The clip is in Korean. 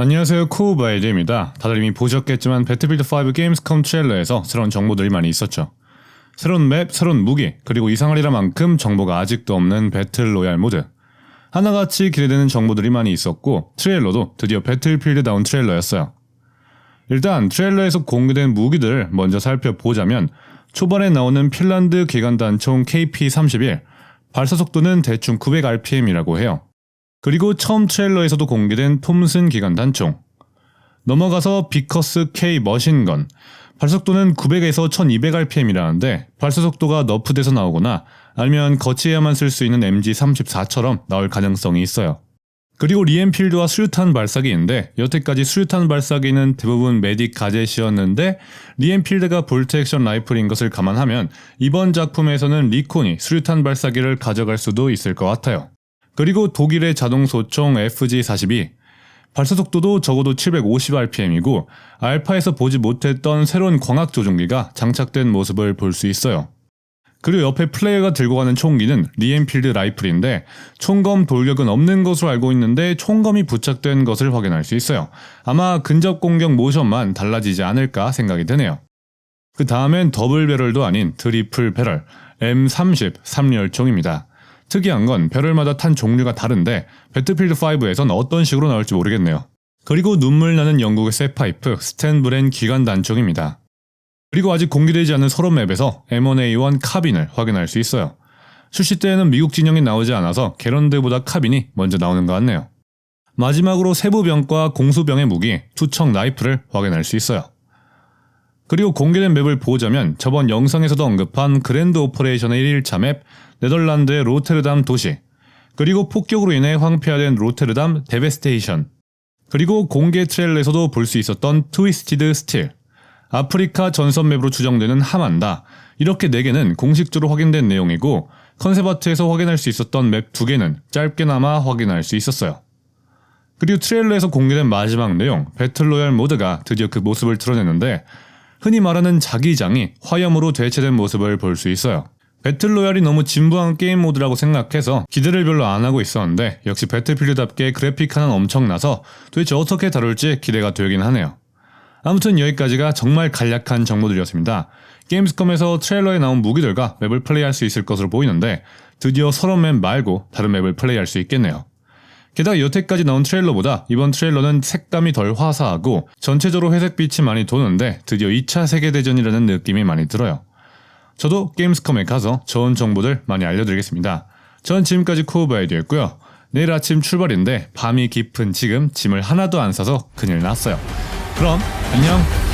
안녕하세요 코우바이드입니다. 다들 이미 보셨겠지만 배틀필드 5 게임스컴 트레일러에서 새로운 정보들이 많이 있었죠. 새로운 맵, 새로운 무기, 그리고 이상하리라 만큼 정보가 아직도 없는 배틀 로얄 모드. 하나같이 기대되는 정보들이 많이 있었고 트레일러도 드디어 배틀필드다운 트레일러였어요. 일단 트레일러에서 공개된 무기들을 먼저 살펴보자면 초반에 나오는 핀란드 기관단총 KP-31 발사 속도는 대충 900rpm이라고 해요. 그리고 처음 트레일러에서도 공개된 톰슨 기관 단총. 넘어가서 비커스 K 머신건. 발속도는 900에서 1200rpm이라는데 발사 속도가 너프돼서 나오거나 아니면 거치해야만 쓸 수 있는 MG34처럼 나올 가능성이 있어요. 그리고 리엔필드와 수류탄 발사기인데 여태까지 수류탄 발사기는 대부분 메딕 가젯이었는데 리엔필드가 볼트 액션 라이플인 것을 감안하면 이번 작품에서는 리콘이 수류탄 발사기를 가져갈 수도 있을 것 같아요. 그리고 독일의 자동 소총 FG42 발사 속도도 적어도 750rpm이고 알파에서 보지 못했던 새로운 광학 조종기가 장착된 모습을 볼 수 있어요. 그리고 옆에 플레이어가 들고 가는 총기는 리엔필드 라이플인데 총검 돌격은 없는 것으로 알고 있는데 총검이 부착된 것을 확인할 수 있어요. 아마 근접 공격 모션만 달라지지 않을까 생각이 드네요. 그 다음엔 더블 배럴도 아닌 트리플 배럴 M30 3열총입니다. 특이한 건 배럴마다 탄 종류가 다른데 배틀필드 5에선 어떤 식으로 나올지 모르겠네요. 그리고 눈물 나는 영국의 쇠파이프 스탠브렌 기관 단총입니다. 그리고 아직 공개되지 않은 서로 맵에서 M1A1 카빈을 확인할 수 있어요. 출시 때에는 미국 진영이 나오지 않아서 게런드보다 카빈이 먼저 나오는 것 같네요. 마지막으로 세부병과 공수병의 무기 투척 라이프를 확인할 수 있어요. 그리고 공개된 맵을 보자면 저번 영상에서도 언급한 그랜드 오퍼레이션의 1일차 맵 네덜란드의 로테르담 도시 그리고 폭격으로 인해 황폐화된 로테르담 데베스테이션 그리고 공개 트레일러에서도 볼 수 있었던 트위스티드 스틸 아프리카 전선 맵으로 추정되는 하만다 이렇게 4개는 공식적으로 확인된 내용이고 컨셉 아트에서 확인할 수 있었던 맵 2개는 짧게나마 확인할 수 있었어요. 그리고 트레일러에서 공개된 마지막 내용 배틀로얄 모드가 드디어 그 모습을 드러냈는데 흔히 말하는 자기장이 화염으로 대체된 모습을 볼 수 있어요. 배틀로얄이 너무 진부한 게임 모드라고 생각해서 기대를 별로 안 하고 있었는데 역시 배틀필드답게 그래픽 하나는 엄청나서 도대체 어떻게 다룰지 기대가 되긴 하네요. 아무튼 여기까지가 정말 간략한 정보들이었습니다. 게임스컴에서 트레일러에 나온 무기들과 맵을 플레이할 수 있을 것으로 보이는데 드디어 서런 맵 말고 다른 맵을 플레이할 수 있겠네요. 게다가 여태까지 나온 트레일러보다 이번 트레일러는 색감이 덜 화사하고 전체적으로 회색빛이 많이 도는데 드디어 2차 세계대전이라는 느낌이 많이 들어요. 저도 게임스컴에 가서 좋은 정보들 많이 알려드리겠습니다. 전 지금까지 코어바이드였고요. 내일 아침 출발인데 밤이 깊은 지금 짐을 하나도 안 싸서 큰일 났어요. 그럼 안녕!